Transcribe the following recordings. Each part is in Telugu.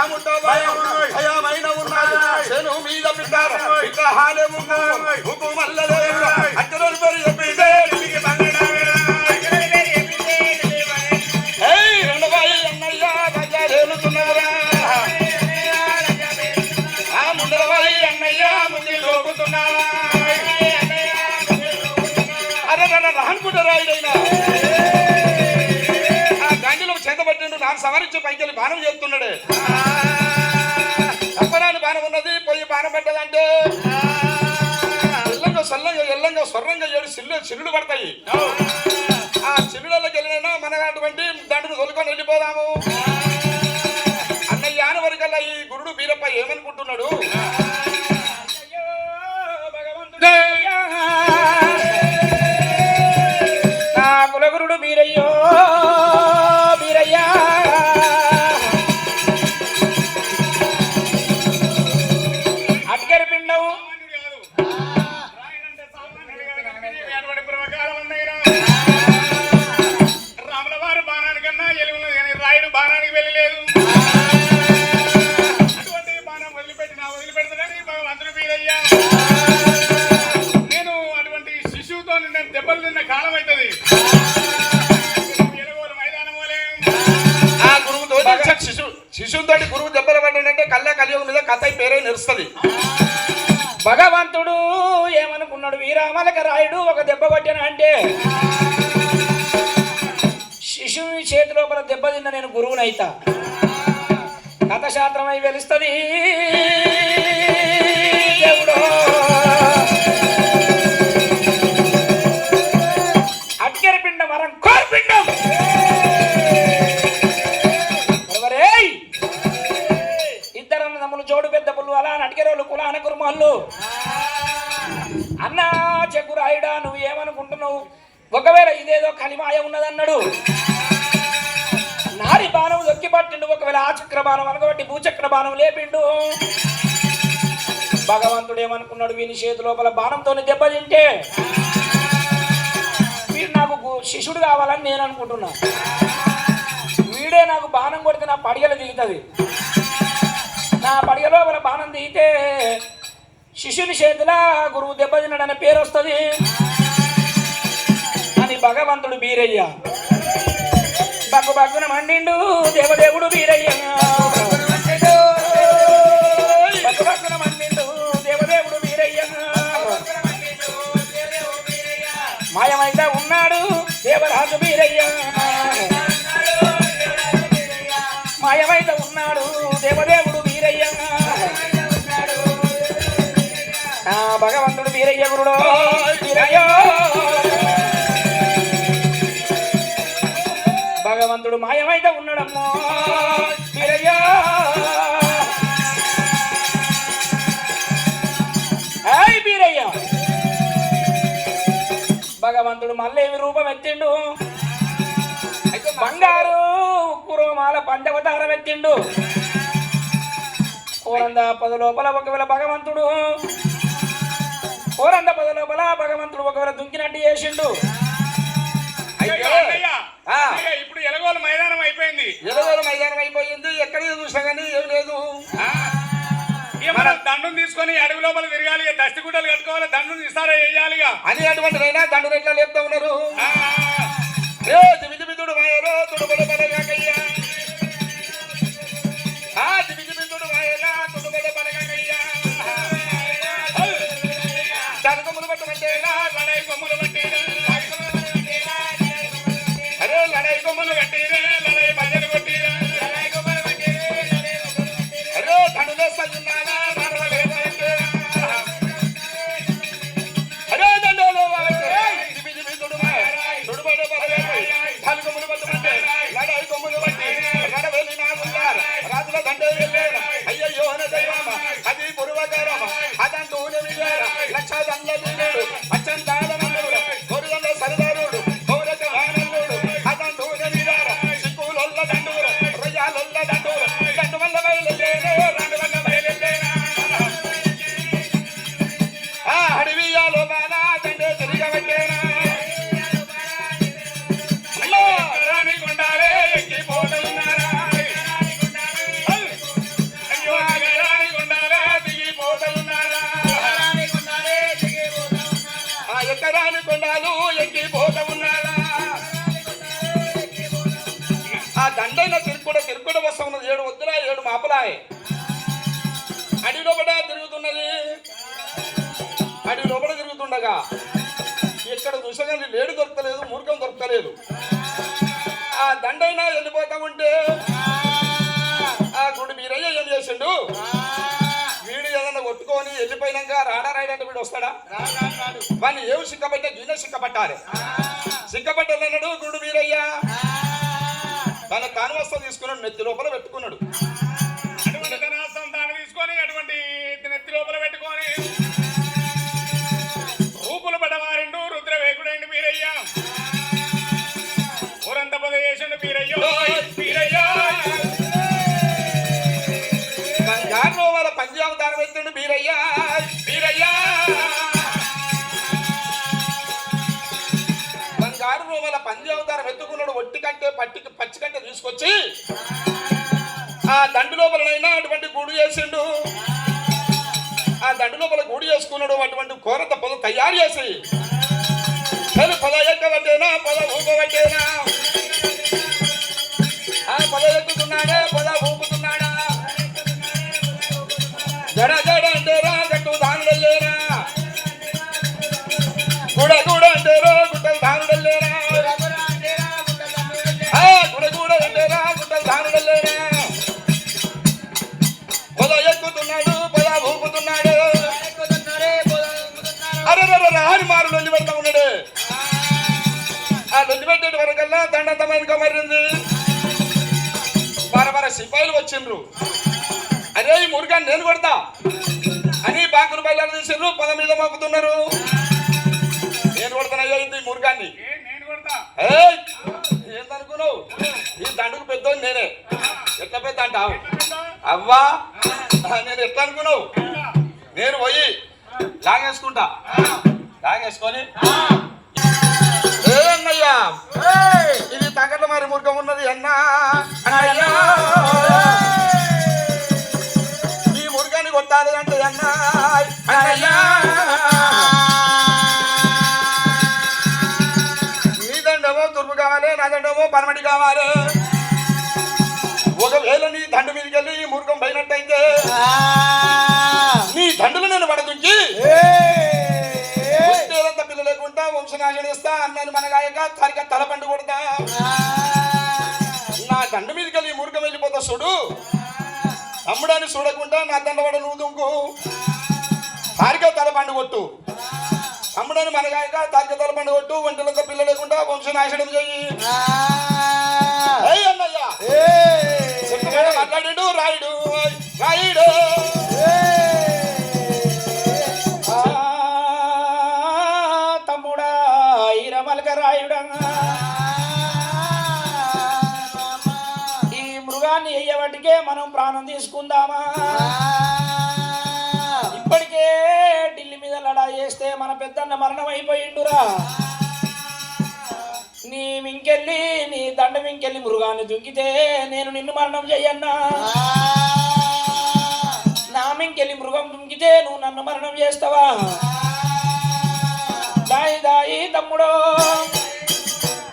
కాముతో భయమైన ఉన్నాడు చెను మీద బిడ్డ బిడ్డ హాలే ఉన్నాడు హుకు మల్లలే అక్కడ పెరిగిపోయిందే అన్నయ్య ముందు లోపుతున్నారు బాణం సవరించి పైకి బాణం చేస్తున్నాడు. తప్పరాని బాణం ఉన్నది పోయి బాణం పెట్టదంటే. ఎల్లంగా సల్లంగా ఎల్లంగా స్వర్ణంగా ఏడు సిల్లు చిల్లులు పడతాయి. ఆ చిల్లులకి వెళ్ళినా మన అటువంటి దాంట్లో తొలుకొని వెళ్ళిపోదాము. అన్నయ్య అని వరకల్లా ఈ గురుడు బీరప్ప ఏమనుకుంటున్నాడు? నిలుస్తుంది భగవంతుడు ఏమనుకున్నాడు? వీరామలక రాయుడు ఒక దెబ్బ కొట్టాను అంటే? శిశువుని చేతి లోపల దెబ్బ తిన్న నేను గురువునైతా. కథశాస్త్రమై వెలుస్తుంది. దేవుడు. కులాన అన్నా చెక్కు రాయుడా నువ్వు ఏమనుకుంటున్నావు? ఒకవేళ ఇదేదో కలిమాయ ఉన్నదన్నాడు. నారి బాణం దొక్కి పట్టిండు ఒకవేళ ఆ చక్ర బాణం అనగబట్టి భూచక్ర బాణం లేపిండు. భగవంతుడు ఏమనుకున్నాడు? వీని చేతి లోపల బాణంతో దెబ్బతింటే వీడు నాకు శిష్యుడు కావాలని నేను అనుకుంటున్నా. వీడే నాకు బాణం కొడితే నా పడిగలు దిగుతుంది. నా పడిగ లోపల బాణం దిగితే శిష్యుని చేతిలో గురువు దెబ్బతిన్నాడనే పేరు వస్తుంది అని భగవంతుడు బీరయ్య. బగ్గు బగ్గున మండిండు దేవదేవుడు బీరయ్య. బగ్గు బగ్గున మండిండు దేవదేవుడు బీరయ్య. మాయమైతే ఉన్నాడు దేవరాజు బీరయ్య. మాయమైతే ఉన్నాడు దేవదేవుడు వీరయ్య గురుడు వీరయ్య భగవంతుడు మాయమైతే ఉన్నాడమ్మో వీరయ్య వీరయ్య భగవంతుడు మళ్ళీ రూపం ఎత్తిండు? బంగారు కురోమాల పంచవతారం ఎత్తిండు. కోరంద పద లోపల ఒకవేళ భగవంతుడు కోరంద పద లోపల భగవంతుడు ఒకవేళ దుంకినట్టు చేసిండు. ఇప్పుడు ఎలగోలు మైదానం అయిపోయింది. ఎలగోల మైదానం అయిపోయింది. ఎక్కడికి చూసినా కానీ ఏం లేదు. దండం తీసుకొని అడవి లోపల తిరగాలి. దస్తి గుడ్డలు కట్టుకోవాలి. దండం ఇస్తారా వేయాలిగా అని అటువంటిదైనా దండు రెట్లా లేపుతా ఉన్నారు. கண்டதிலே ఏడు వద్దులా ఏడు మాపలాయే అడి లోపల తిరుగుతున్నది. అడి లోపల తిరుగుతుండగా ఇక్కడ చూసగానే లేడు దొరకలేదు మూర్ఖం దొరకలేదు. ఆ దండైనా వెళ్ళిపోతా ఉంటే ఆ గుడి మీరయ్య ఏం చేసిండు? వీడు ఏదన్నా కొట్టుకొని వెళ్ళిపోయినాక రాడా రాయడంటే వీడు వస్తాడా? వాడిని ఏమి సిక్కబట్టే గిన్నె సిక్కబట్టాలి సిక్కబట్టాలన్నాడు గుడు మీరయ్యా. నెత్తి లోపల పెట్టుకున్నాడు. అటువంటి తీసుకొని అటువంటి నెత్తి లోపల పెట్టుకొని. రూపులు పడవారిండు రుద్రవేకుడండి మీరయ్యా ఊరంత పొద చేసిండు మీరయ్యో మీరయ్యా బంగారు వాళ్ళ పంజావతారం ఎత్తుండు వీరయ్య. వీరయ్యా! బంగారు వాళ్ళ పంజావతారం ఎత్తుకున్నాడు ఒట్టి కంటే పట్టికి పచ్చి కంటే తీసుకొచ్చి చేసిండు. ఆ దండు లోపల గుడి చేసుకున్నాడు అటువంటి కోరత పొద తయారు చేసి. నేను పద ఎక్కబట్టేనా పద ఊపబట్టేనా ఆ పద ఎక్కుతున్నాడే పద ఊపుతున్నాడా వరకల్లా దండంత మందిగా మరింది. బార సిపాయిలు వచ్చిండ్రు. అరే ఈ మురుగాన్ని నేను కొడతా. అని బాకులు బయలు తీసిండ్రు పద మీద మోపుతున్నారు నేను కొడతానయ్యా ఈ మురుగాన్ని! ఏందనుకున్నావు? ఈ దండుకు పెద్ద నేనే. ఎట్లా పెద్ద అంటావు? అవ్వా నేను ఎట్లా అనుకున్నావు? నేను పోయి లాగేసుకుంటా. లాగేసుకొని ఏన్నయ్యా ఇది తగట్ల మరి మురుగం ఉన్నది అన్నా. అన్నయ్యా ఈ మురుగాన్ని కొట్టాలి అంటే అన్నా. అన్నయ్యా నీ దండమో తుర్పు కావాలి నా దండమో పనమటి కావాలి. వంశనాశనం ఇస్తా అన్నని మనగాయక తారిక తలపండు కొడతా. నా దండ మీదకి వెళ్ళి మురుగం వెళ్ళిపోతా చూడు. అమ్మడాన్ని చూడకుండా నా దండవాడ నువ్వు దుంకు. తారిక తల పండు కొట్టు తమ్ముడని మనగాయక తారిక తలపండు కొట్టు. ఒంటలంతా పిల్ల లేకుండా వంశనాశనం చెయ్యి. అయ్యేవాటికే మనం ప్రాణం తీసుకుందామా? ఇప్పటికే ఢిల్లీ మీద లడా చేస్తే మన పెద్దన్న మరణం అయిపోయిండురా నీ మింకెళ్ళి నీ దండ మింకెళ్ళి మృగాన్ని దుంకితే నేను నిన్ను మరణం చెయ్యన్నా నా మింకెళ్ళి మృగం దుంకితే నువ్వు నన్ను మరణం చేస్తావా? దాయి దాయి తమ్ముడో.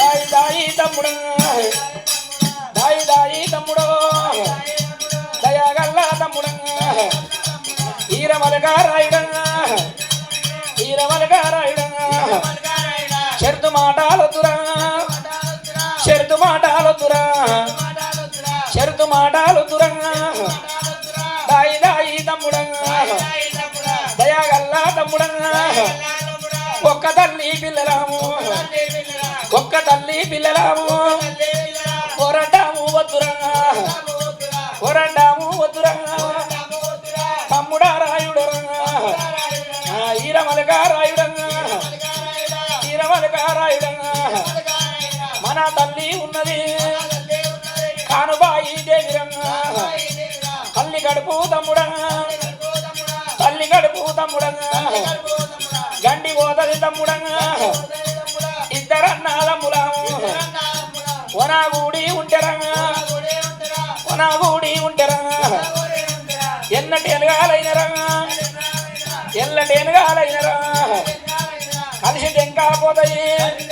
దాయి దాయి తమ్ముడు. దాయి దాయి తమ్ముడో. దయాగల్లా తమ్ముడా. ఈరమలగా రాయుడా. ఈరమలగా రాయుడా. చెరుతు మాటాలొద్దురా చెరుతు మాటాలొద్దురా చెరుతు మాటాలొద్దురా దాయి దాయి తమ్ముడంగా దయాగల్లా తమ్ముడంగా ఒక్క తల్లి పిల్లలాము. ఒక్క తల్లి పిల్లలాము. వద్దురా. పొరటాము వద్దురా. తమ్ముడా రాయుడరా ఈరమలగా రాయుడంగా ఈరమలగా రాయుడంగా మన తల్లి ఉన్నది. కానుబాయి దేవిరంగా తల్లి గడుపు తమ్ముడా. తల్లి గడుపు తమ్ముడా. గండి పోతది తమ్ముడా. ఇద్దరన్నాదమ్ములాము ఒనాగూడి ఉంటెరంగా ఒనాగూడి ఎన్నటి ఎనగాలైనరా? ఎల్లటి ఎనగాలైనరా? కలిసి టెంకా పోతాయి.